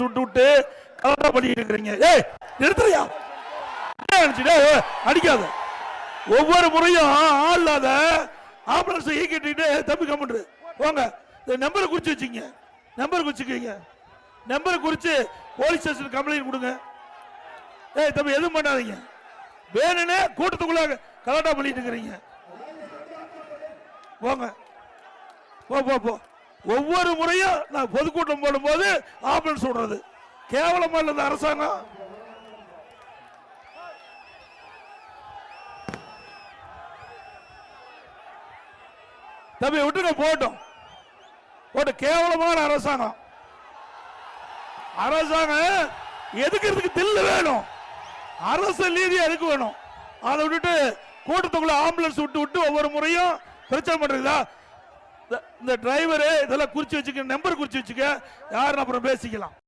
சுட்டு விட்டு கலரா பண்ணிட்டு இருக்கிறீங்க ஏய் நிறுத்துறியா? என்ன அடிக்காத. ஒவ்வொரு முறையும் ஆள் இல்லாத ஆம்புலன்ஸ் ஈக்கிட்டு தம்பி கம்முன்று போங்க. இந்த நம்பரை குறிச்சு வச்சுங்க நம்பர் குறிச்சுக்கீங்க நம்பரை குறிச்சு போலீஸ் ஸ்டேஷன் கம்ப்ளைண்ட் கொடுங்க. ஏய் தம்பி எதுவும் பண்ணாதீங்க. வேணும்னே கூட்டத்துக்குள்ள கலாட்டா பண்ணிட்டு இருக்கிறீங்க. போங்க. போ போ போ. ஒவ்வொரு முறையும் நான் பொதுக்கூட்டம் போடும்போது ஆம்புலன்ஸ் விடுறது கேவலமா இல்லை இந்த அரசாங்கம்? தம்பி விட்டுங்க போட்டோம் போட்டு கேவலமான அரசாங்கம். அரசாங்கம் எதுக்கிறதுக்கு தில்லு வேணும்? அரசு நீதி இருக்கு வேணும் அதை விட்டுட்டு கூட்டத்துக்குள்ள ஆம்புலன்ஸ் விட்டு விட்டு ஒவ்வொரு முறையும் பிரச்சனை பண்றீங்களா? இந்த- டிரைவரு இதெல்லாம் குறிச்சு வச்சுக்க நம்பர் குறிச்சு வச்சுக்க யாருன்னு அப்புறம் பேசிக்கலாம்.